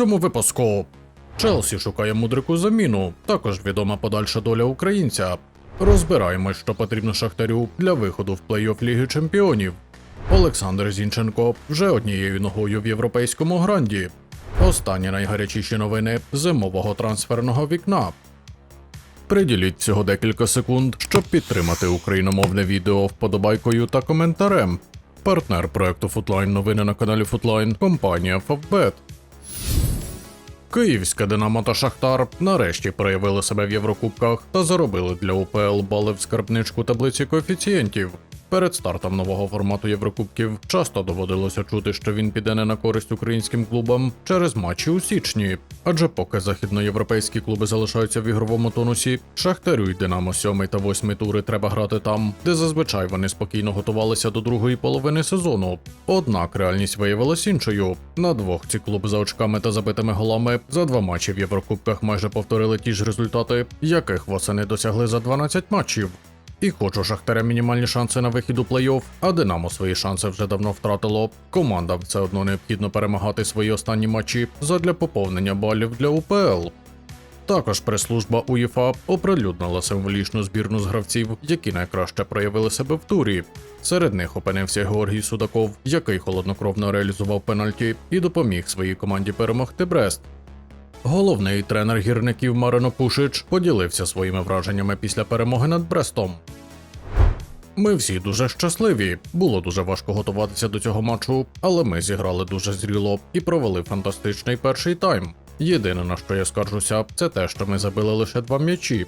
цьому випуску. Челсі шукає мудрику заміну, також відома подальша доля українця. Розбираємось, що потрібно Шахтарю для виходу в плей-офф Ліги Чемпіонів. Олександр Зінченко вже однією ногою в європейському гранді. Останні найгарячіші новини зимового трансферного вікна. Приділіть всього декілька секунд, щоб підтримати україномовне відео вподобайкою та коментарем. Партнер проекту Футлайн новини на каналі Футлайн компанія Фавбет. Київська Динамо та Шахтар нарешті проявили себе в Єврокубках та заробили для УПЛ бали в скарбничку таблиці коефіцієнтів. Перед стартом нового формату Єврокубків часто доводилося чути, що він піде не на користь українським клубам через матчі у січні. Адже поки західноєвропейські клуби залишаються в ігровому тонусі, Шахтарю й Динамо 7 та 8 тури треба грати там, де зазвичай вони спокійно готувалися до другої половини сезону. Однак реальність виявилась іншою. На двох ці клуби за очками та забитими голами за два матчі в Єврокубках майже повторили ті ж результати, яких восени досягли за 12 матчів. І хоч у Шахтаря мінімальні шанси на вихід у плей-офф, а Динамо свої шанси вже давно втратило. Командам все одно необхідно перемагати свої останні матчі задля поповнення балів для УПЛ. Також прес-служба УЄФА оприлюднила символічну збірну з гравців, які найкраще проявили себе в турі. Серед них опинився Георгій Судаков, який холоднокровно реалізував пенальті і допоміг своїй команді перемогти Брест. Головний тренер гірників Марино Пушич поділився своїми враженнями після перемоги над Брестом. Ми всі дуже щасливі. Було дуже важко готуватися до цього матчу, але ми зіграли дуже зріло і провели фантастичний перший тайм. Єдине на що я скаржуся, це те, що ми забили лише два м'ячі.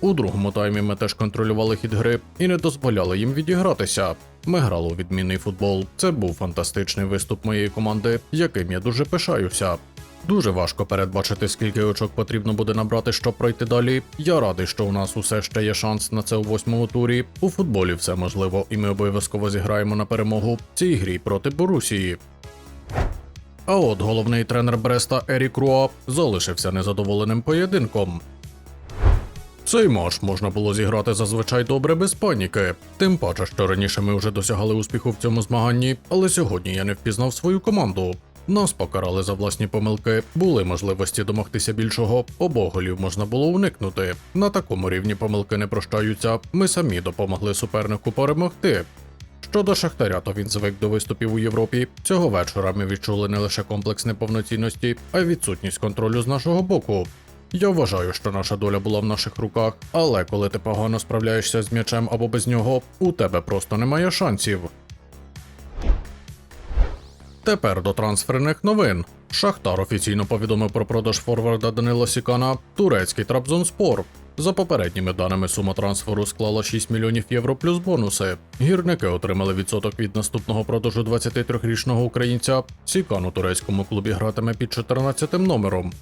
У другому таймі ми теж контролювали хід гри і не дозволяли їм відігратися. Ми грали у відмінний футбол. Це був фантастичний виступ моєї команди, яким я дуже пишаюся. Дуже важко передбачити, скільки очок потрібно буде набрати, щоб пройти далі. Я радий, що у нас усе ще є шанс на це у восьмому турі. У футболі все можливо, і ми обов'язково зіграємо на перемогу в цій грі проти Борусії. А от головний тренер Бреста Ерік Руа залишився незадоволеним поєдинком. Цей матч можна було зіграти зазвичай добре без паніки. Тим паче, що раніше ми вже досягали успіху в цьому змаганні, але сьогодні я не впізнав свою команду. Нас покарали за власні помилки, були можливості домогтися більшого, обох голів можна було уникнути. На такому рівні помилки не прощаються. Ми самі допомогли супернику перемогти. Щодо Шахтаря, то він звик до виступів у Європі. Цього вечора ми відчули не лише комплекс неповноцінності, а й відсутність контролю з нашого боку. Я вважаю, що наша доля була в наших руках, але коли ти погано справляєшся з м'ячем або без нього, у тебе просто немає шансів. Тепер до трансферних новин. Шахтар офіційно повідомив про продаж форварда Данила Сікана турецький Трабзонспор. За попередніми даними сума трансферу склала 6 мільйонів євро плюс бонуси. Гірники отримали відсоток від наступного продажу 23-річного українця. Сікан у турецькому клубі гратиме під 14 номером.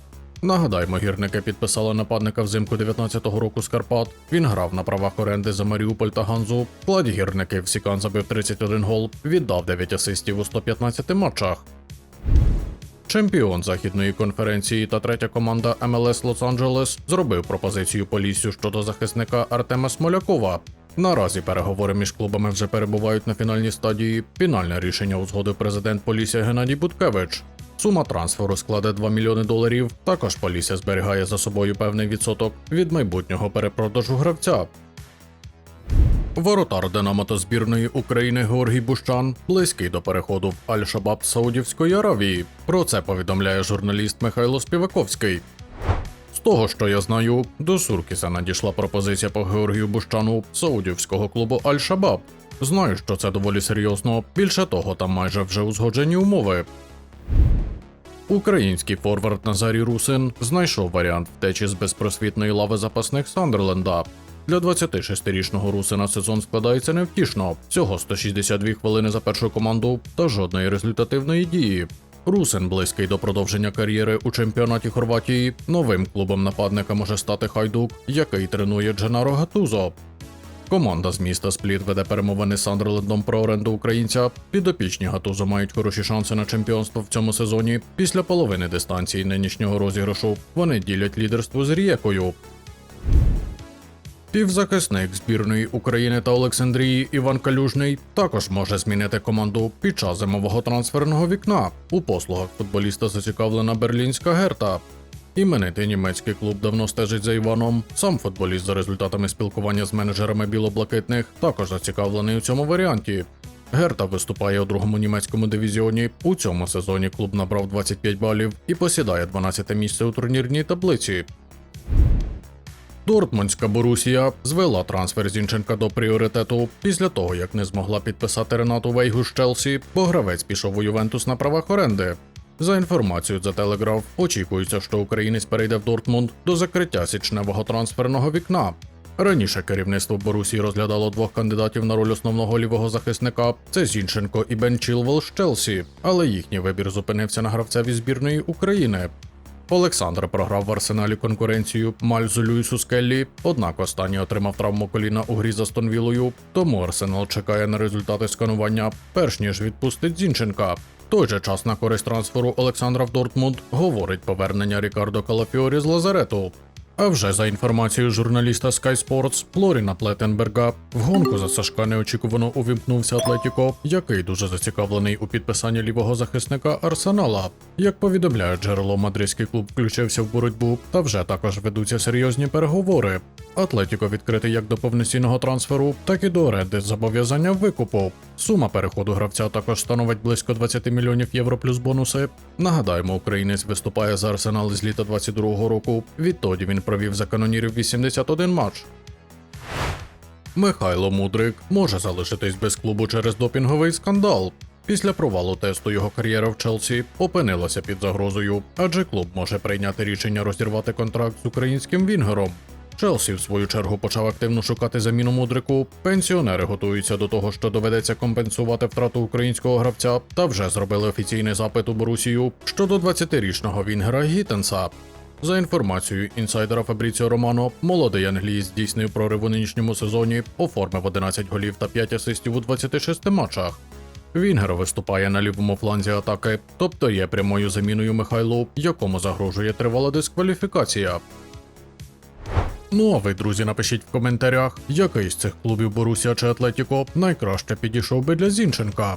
Нагадаємо, гірники підписали нападника взимку 19-го року з Карпат. Він грав на правах оренди за Маріуполь та Ганзу. В складі гірників Сікан забив 31 гол, віддав 9 асистів у 115 матчах. Чемпіон західної конференції та третя команда МЛС Лос-Анджелес зробив пропозицію Поліссю щодо захисника Артема Смолякова. Наразі переговори між клубами вже перебувають на фінальній стадії. Фінальне рішення узгодив президент Полісся Геннадій Буткевич. Сума трансферу складе 2 мільйони доларів. Також Полісся зберігає за собою певний відсоток від майбутнього перепродажу гравця. Воротар Динамо збірної України Георгій Бущан близький до переходу в Аль-Шабаб Саудівської Аравії. Про це повідомляє журналіст Михайло Співаковський. З того, що я знаю, до Суркіса надійшла пропозиція по Георгію Бущану саудівського клубу Аль-Шабаб. Знаю, що це доволі серйозно. Більше того, там майже вже узгоджені умови. Український форвард Назарій Русин знайшов варіант втечі з безпросвітної лави запасних Сандерленда. Для 26-річного Русина сезон складається невтішно. Всього 162 хвилини за першу команду та жодної результативної дії. Русин близький до продовження кар'єри у чемпіонаті Хорватії. Новим клубом нападника може стати Хайдук, який тренує Дженаро Гатузо. Команда з міста Спліт веде перемовини з Сандерлендом про оренду українця. Підопічні Гатузо мають хороші шанси на чемпіонство в цьому сезоні. Після половини дистанції нинішнього розіграшу вони ділять лідерство з Рієкою. Півзахисник збірної України та Олександрії Іван Калюжний також може змінити команду під час зимового трансферного вікна. У послугах футболіста зацікавлена берлінська герта. Іменитий німецький клуб давно стежить за Іваном. Сам футболіст за результатами спілкування з менеджерами білоблакитних також зацікавлений у цьому варіанті. Герта виступає у другому німецькому дивізіоні. У цьому сезоні клуб набрав 25 балів і посідає 12 місце у турнірній таблиці. Дортмундська Борусія звела трансфер Зінченка до пріоритету після того, як не змогла підписати Ренату Вейгу з Челсі, бо гравець пішов у Ювентус на правах оренди. За інформацією за Телеграф, очікується, що українець перейде в Дортмунд до закриття січневого трансферного вікна. Раніше керівництво Борусії розглядало двох кандидатів на роль основного лівого захисника: це Зінченко і Бен Чілвел з Челсі, але їхній вибір зупинився на гравцеві збірної України. Олександр програв в арсеналі конкуренцію Мальзу Люїсу Скеллі, однак останній отримав травму коліна у грі за Стонвілою, тому Арсенал чекає на результати сканування, перш ніж відпустить Зінченка. Той же час на користь трансферу Олександра в Дортмунд говорить повернення Рікардо Калафіорі з Лазарету. А вже за інформацією журналіста Sky Sports Флоріна Плетенберга, в гонку за Сашка неочікувано увімкнувся Атлетіко, який дуже зацікавлений у підписанні лівого захисника Арсенала. Як повідомляє джерело, мадридський клуб включився в боротьбу, та вже також ведуться серйозні переговори. Атлетіко відкритий як до повноцінного трансферу, так і до оренди з зобов'язання викупу. Сума переходу гравця також становить близько 20 мільйонів євро плюс бонуси. Нагадаємо, українець виступає за арсенал з літа 22-го року. Відтоді він провів за канонірів 81 матч. Михайло Мудрик може залишитись без клубу через допінговий скандал. Після провалу тесту його кар'єра в Челсі опинилася під загрозою, адже клуб може прийняти рішення розірвати контракт з українським вінгером. Челсі, в свою чергу, почав активно шукати заміну мудрику. Пенсіонери готуються до того, що доведеться компенсувати втрату українського гравця, та вже зробили офіційний запит у Борусію щодо 20-річного вінгера Гітенса. За інформацією інсайдера Фабріціо Романо, молодий англієць здійснив прорив у нинішньому сезоні, оформив 11 голів та 5 асистів у 26 матчах. Вінгер виступає на лівому фланзі атаки, тобто є прямою заміною Михайлу, якому загрожує тривала дискваліфікація. Ну а ви, друзі, напишіть в коментарях, який з цих клубів Борусія чи Атлетіко найкраще підійшов би для Зінченка.